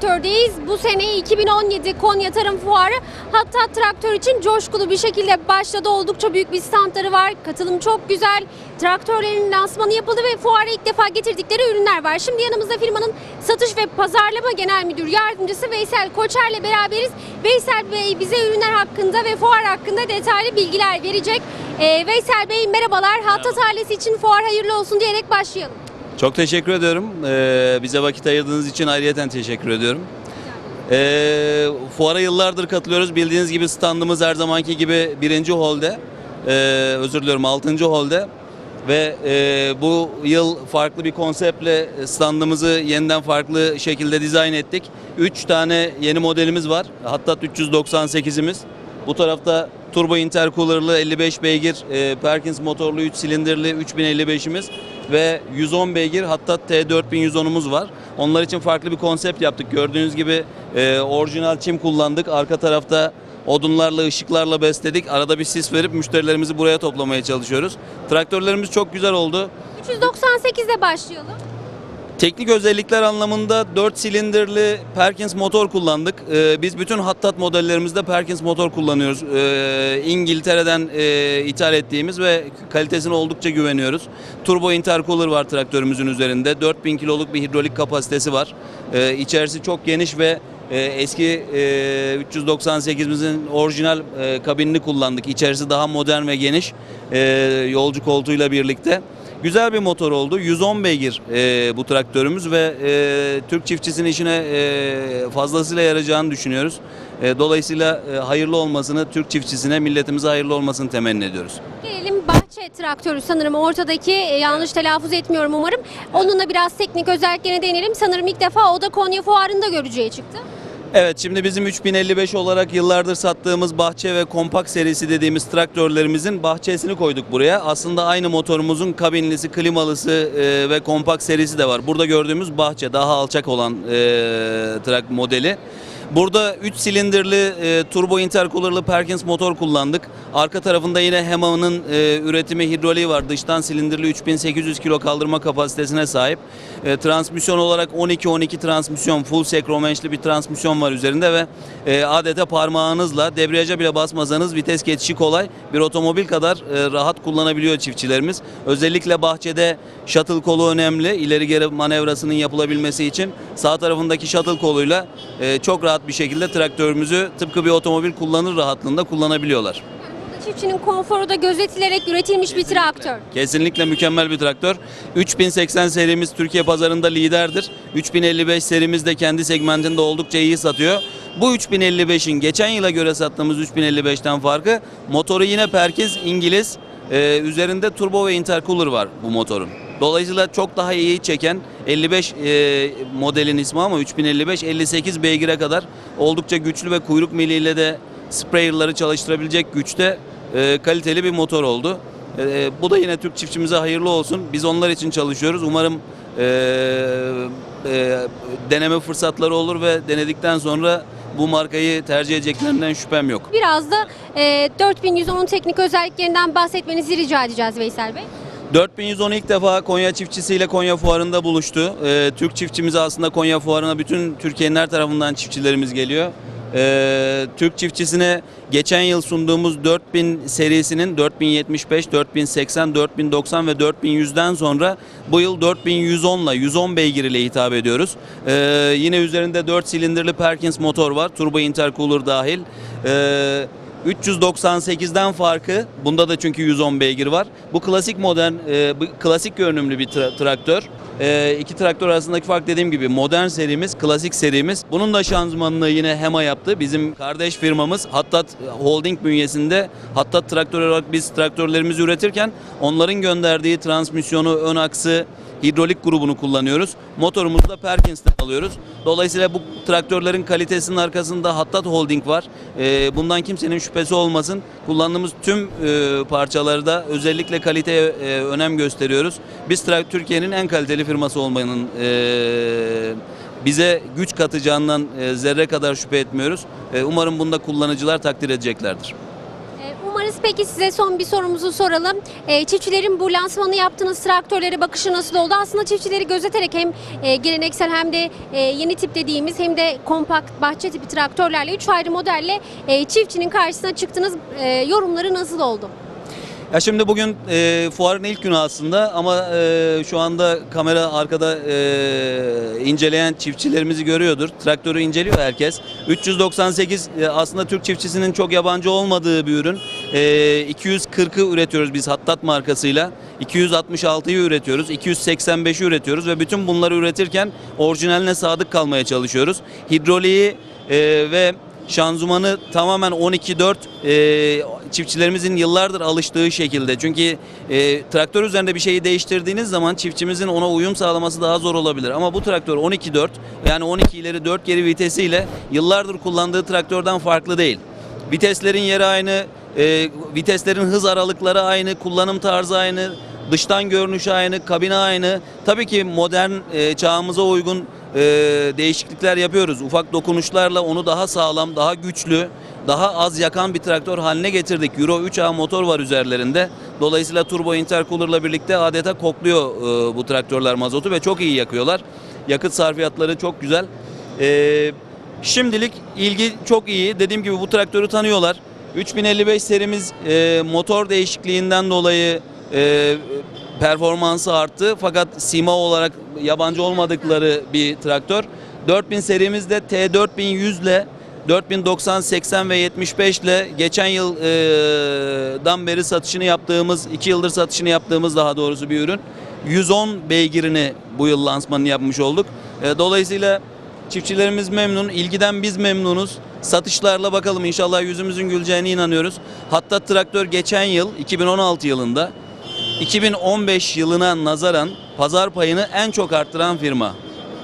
Traktör'deyiz. Bu sene 2017 Konya Tarım Fuarı Hattat Traktör için coşkulu bir şekilde başladı. Oldukça büyük bir standları var. Katılım çok güzel. Traktörlerin lansmanı yapıldı ve fuara ilk defa getirdikleri ürünler var. Şimdi yanımızda firmanın satış ve pazarlama genel müdür yardımcısı Veysel Koçer'le beraberiz. Veysel Bey bize ürünler hakkında ve fuar hakkında detaylı bilgiler verecek. Ee, Veysel Bey merhabalar. Hattat ailesi için fuar hayırlı olsun diyerek başlayalım. Çok teşekkür ediyorum. Ee, bize vakit ayırdığınız için ayrıyeten teşekkür ediyorum. Ee, fuara yıllardır katılıyoruz. Bildiğiniz gibi standımız her zamanki gibi birinci holde. Ee, özür diliyorum altıncı holde. Ve e, bu yıl farklı bir konseptle standımızı yeniden farklı şekilde dizayn ettik. 3 tane yeni modelimiz var. Hatta 398'imiz. Bu tarafta turbo intercooler'lı 55 beygir e, Perkins motorlu 3 silindirli 3055'imiz ve 110 beygir hatta T4110'umuz var. Onlar için farklı bir konsept yaptık. Gördüğünüz gibi e, orijinal çim kullandık. Arka tarafta odunlarla, ışıklarla besledik. Arada bir sis verip müşterilerimizi buraya toplamaya çalışıyoruz. Traktörlerimiz çok güzel oldu. 398'de başlayalım. Teknik özellikler anlamında 4 silindirli Perkins motor kullandık. Ee, biz bütün hattat modellerimizde Perkins motor kullanıyoruz. Ee, İngiltere'den e, ithal ettiğimiz ve kalitesine oldukça güveniyoruz. Turbo intercooler var traktörümüzün üzerinde. 4000 kiloluk bir hidrolik kapasitesi var. Ee, içerisi çok geniş ve e, eski e, 398'imizin orijinal e, kabinini kullandık. İçerisi daha modern ve geniş yolcu koltuğuyla birlikte. Güzel bir motor oldu. 110 beygir e, bu traktörümüz ve e, Türk çiftçisinin işine e, fazlasıyla yarayacağını düşünüyoruz. E, dolayısıyla e, hayırlı olmasını, Türk çiftçisine, milletimize hayırlı olmasını temenni ediyoruz. Gelelim bahçe traktörü sanırım ortadaki e, yanlış telaffuz etmiyorum umarım. Onunla biraz teknik özelliklerine değinelim. Sanırım ilk defa o da Konya Fuarı'nda görücüye çıktı. Evet şimdi bizim 3055 olarak yıllardır sattığımız bahçe ve kompakt serisi dediğimiz traktörlerimizin bahçesini koyduk buraya. Aslında aynı motorumuzun kabinlisi, klimalısı e, ve kompakt serisi de var. Burada gördüğümüz bahçe daha alçak olan e, trak modeli. Burada 3 silindirli e, turbo intercooler'lı Perkins motor kullandık. Arka tarafında yine Hema'nın e, üretimi hidroliği var. Dıştan silindirli 3800 kilo kaldırma kapasitesine sahip. E, transmisyon olarak 12-12 transmisyon, full sekromençli bir transmisyon var üzerinde ve e, adeta parmağınızla debriyaja bile basmasanız vites geçişi kolay. Bir otomobil kadar e, rahat kullanabiliyor çiftçilerimiz. Özellikle bahçede shuttle kolu önemli. İleri geri manevrasının yapılabilmesi için sağ tarafındaki shuttle koluyla e, çok rahat bir şekilde traktörümüzü tıpkı bir otomobil kullanır rahatlığında kullanabiliyorlar. Burada çiftçinin konforu da gözetilerek üretilmiş bir traktör. Kesinlikle mükemmel bir traktör. 3080 serimiz Türkiye pazarında liderdir. 3055 serimiz de kendi segmentinde oldukça iyi satıyor. Bu 3055'in geçen yıla göre sattığımız 3055'ten farkı motoru yine Perkins İngiliz. Ee, üzerinde turbo ve intercooler var bu motorun. Dolayısıyla çok daha iyi çeken 55 e, modelin ismi ama 3055 58 beygire kadar oldukça güçlü ve kuyruk miliyle de sprayerları çalıştırabilecek güçte e, kaliteli bir motor oldu. E, bu da yine Türk çiftçimize hayırlı olsun. Biz onlar için çalışıyoruz. Umarım e, e, deneme fırsatları olur ve denedikten sonra bu markayı tercih edeceklerinden şüphem yok. Biraz da e, 4110 teknik özelliklerinden bahsetmenizi rica edeceğiz Veysel Bey. 4110 ilk defa Konya çiftçisiyle Konya Fuarı'nda buluştu. Ee, Türk çiftçimize aslında Konya Fuarı'na bütün Türkiye'nin her tarafından çiftçilerimiz geliyor. Ee, Türk çiftçisine geçen yıl sunduğumuz 4000 serisinin 4075, 4080, 4090 ve 4100'den sonra bu yıl 4110 ile 110 beygir ile hitap ediyoruz. Ee, yine üzerinde 4 silindirli Perkins motor var. Turbo intercooler dahil. Ee, 398'den farkı bunda da çünkü 110 beygir var. Bu klasik modern, e, bu klasik görünümlü bir tra- traktör. E, iki traktör arasındaki fark dediğim gibi modern serimiz, klasik serimiz. Bunun da şanzımanını yine HEMA yaptı. Bizim kardeş firmamız Hattat Holding bünyesinde Hattat traktör olarak biz traktörlerimizi üretirken onların gönderdiği transmisyonu, ön aksı, hidrolik grubunu kullanıyoruz. Motorumuzu da Perkins'ten alıyoruz. Dolayısıyla bu traktörlerin kalitesinin arkasında Hattat Holding var. Ee, bundan kimsenin şüphesi olmasın. Kullandığımız tüm e, parçalarda özellikle kaliteye e, önem gösteriyoruz. Biz Türkiye'nin en kaliteli firması olmanın e, bize güç katacağından zerre kadar şüphe etmiyoruz. Umarım bunda kullanıcılar takdir edeceklerdir. E, Peki size son bir sorumuzu soralım. Ee, çiftçilerin bu lansmanı yaptığınız traktörlere bakışı nasıl oldu? Aslında çiftçileri gözeterek hem e, geleneksel hem de e, yeni tip dediğimiz hem de kompakt bahçe tipi traktörlerle üç ayrı modelle e, çiftçinin karşısına çıktınız. E, yorumları nasıl oldu? Ya şimdi bugün e, fuarın ilk günü aslında ama e, şu anda kamera arkada e, inceleyen çiftçilerimizi görüyordur. Traktörü inceliyor herkes. 398 e, aslında Türk çiftçisinin çok yabancı olmadığı bir ürün. E, 240'ı üretiyoruz biz Hattat markasıyla. 266'yı üretiyoruz, 285'i üretiyoruz ve bütün bunları üretirken orijinaline sadık kalmaya çalışıyoruz. Hidroliği e, ve şanzımanı tamamen 12-4 e, çiftçilerimizin yıllardır alıştığı şekilde. Çünkü e, traktör üzerinde bir şeyi değiştirdiğiniz zaman çiftçimizin ona uyum sağlaması daha zor olabilir. Ama bu traktör 12-4 yani 12 ileri 4 geri vitesiyle yıllardır kullandığı traktörden farklı değil. Viteslerin yeri aynı, e, viteslerin hız aralıkları aynı, kullanım tarzı aynı, dıştan görünüşü aynı, kabine aynı. Tabii ki modern e, çağımıza uygun e, değişiklikler yapıyoruz. Ufak dokunuşlarla onu daha sağlam, daha güçlü, daha az yakan bir traktör haline getirdik. Euro 3A motor var üzerlerinde. Dolayısıyla turbo intercooler'la birlikte adeta kokluyor e, bu traktörler mazotu ve çok iyi yakıyorlar. Yakıt sarfiyatları çok güzel. E, şimdilik ilgi çok iyi. Dediğim gibi bu traktörü tanıyorlar. 3055 serimiz e, motor değişikliğinden dolayı e, performansı arttı. Fakat sima olarak yabancı olmadıkları bir traktör. 4000 serimizde T4100 ile 4090, 80 ve 75 ile geçen yıldan beri satışını yaptığımız, 2 yıldır satışını yaptığımız daha doğrusu bir ürün. 110 beygirini bu yıl lansmanını yapmış olduk. E, Dolayısıyla çiftçilerimiz memnun, ilgiden biz memnunuz. Satışlarla bakalım inşallah yüzümüzün güleceğine inanıyoruz. Hatta traktör geçen yıl 2016 yılında 2015 yılına nazaran pazar payını en çok arttıran firma.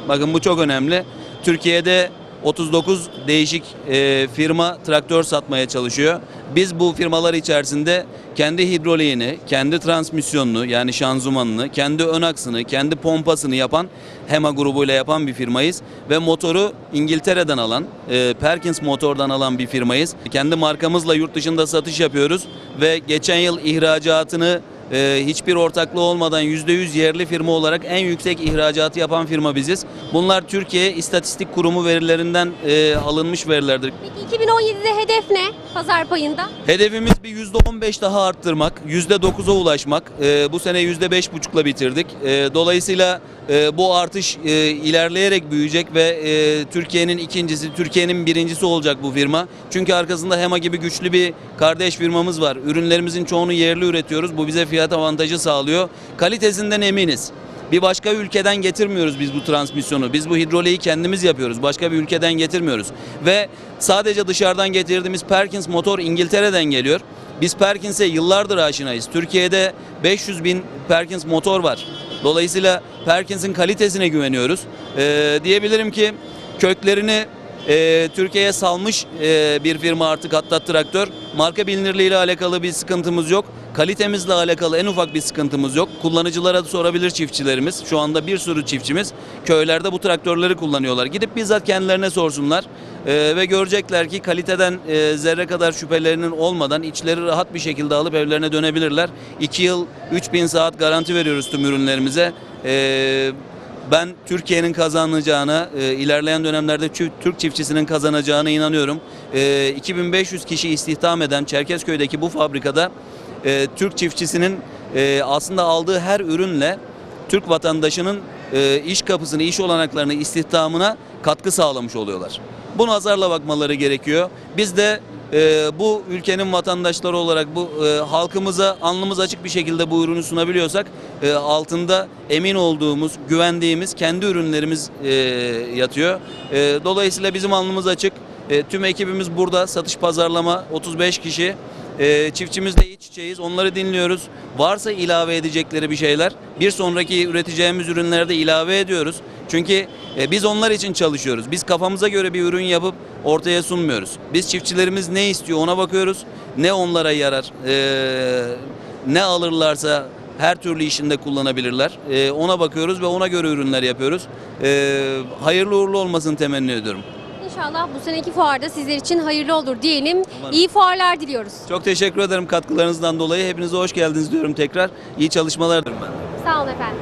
Bakın bu çok önemli. Türkiye'de 39 değişik e, firma traktör satmaya çalışıyor. Biz bu firmalar içerisinde kendi hidroliğini, kendi transmisyonunu yani şanzımanını, kendi ön aksını, kendi pompasını yapan HEMA grubuyla yapan bir firmayız. Ve motoru İngiltere'den alan, e, Perkins motordan alan bir firmayız. Kendi markamızla yurt dışında satış yapıyoruz ve geçen yıl ihracatını ee, hiçbir ortaklığı olmadan %100 yerli firma olarak en yüksek ihracatı yapan firma biziz. Bunlar Türkiye İstatistik Kurumu verilerinden e, alınmış verilerdir. Peki 2017'de hedef ne pazar payında? Hedefimiz bir %15 daha arttırmak, %9'a ulaşmak. Ee, bu sene %5,5'la bitirdik. Ee, dolayısıyla e, bu artış e, ilerleyerek büyüyecek ve e, Türkiye'nin ikincisi, Türkiye'nin birincisi olacak bu firma. Çünkü arkasında HEMA gibi güçlü bir kardeş firmamız var. Ürünlerimizin çoğunu yerli üretiyoruz. Bu bize fiyat avantajı sağlıyor. Kalitesinden eminiz. Bir başka ülkeden getirmiyoruz biz bu transmisyonu. Biz bu hidroliği kendimiz yapıyoruz. Başka bir ülkeden getirmiyoruz. Ve sadece dışarıdan getirdiğimiz Perkins motor İngiltere'den geliyor. Biz Perkins'e yıllardır aşinayız. Türkiye'de 500 bin Perkins motor var. Dolayısıyla Perkins'in kalitesine güveniyoruz. Ee, diyebilirim ki köklerini e, Türkiye'ye salmış e, bir firma artık hatta traktör. Marka bilinirliği ile alakalı bir sıkıntımız yok. Kalitemizle alakalı en ufak bir sıkıntımız yok. Kullanıcılara da sorabilir çiftçilerimiz. Şu anda bir sürü çiftçimiz köylerde bu traktörleri kullanıyorlar. Gidip bizzat kendilerine sorsunlar. E, ve görecekler ki kaliteden e, zerre kadar şüphelerinin olmadan içleri rahat bir şekilde alıp evlerine dönebilirler. 2 yıl 3000 saat garanti veriyoruz tüm ürünlerimize. E, ben Türkiye'nin kazanacağına, e, ilerleyen dönemlerde Türk çiftçisinin kazanacağına inanıyorum. E, 2500 kişi istihdam eden Çerkezköy'deki bu fabrikada e, Türk çiftçisinin e, aslında aldığı her ürünle Türk vatandaşının e, iş kapısını, iş olanaklarını, istihdamına katkı sağlamış oluyorlar. Bu nazarla bakmaları gerekiyor. Biz de e, bu ülkenin vatandaşları olarak bu e, halkımıza alnımız açık bir şekilde bu ürünü sunabiliyorsak e, altında emin olduğumuz, güvendiğimiz kendi ürünlerimiz e, yatıyor. E, dolayısıyla bizim alnımız açık. E, tüm ekibimiz burada. Satış pazarlama 35 kişi. E, çiftçimizle iç içeyiz. Onları dinliyoruz. Varsa ilave edecekleri bir şeyler bir sonraki üreteceğimiz ürünlerde ilave ediyoruz. Çünkü e, biz onlar için çalışıyoruz. Biz kafamıza göre bir ürün yapıp ortaya sunmuyoruz. Biz çiftçilerimiz ne istiyor ona bakıyoruz. Ne onlara yarar, e, ne alırlarsa her türlü işinde kullanabilirler. E, ona bakıyoruz ve ona göre ürünler yapıyoruz. Hayırlı uğurlu olmasını temenni ediyorum. İnşallah bu seneki fuarda sizler için hayırlı olur diyelim. Umarım. İyi fuarlar diliyoruz. Çok teşekkür ederim katkılarınızdan dolayı. Hepinize hoş geldiniz diyorum tekrar. İyi çalışmalar dilerim ben. Sağ olun efendim.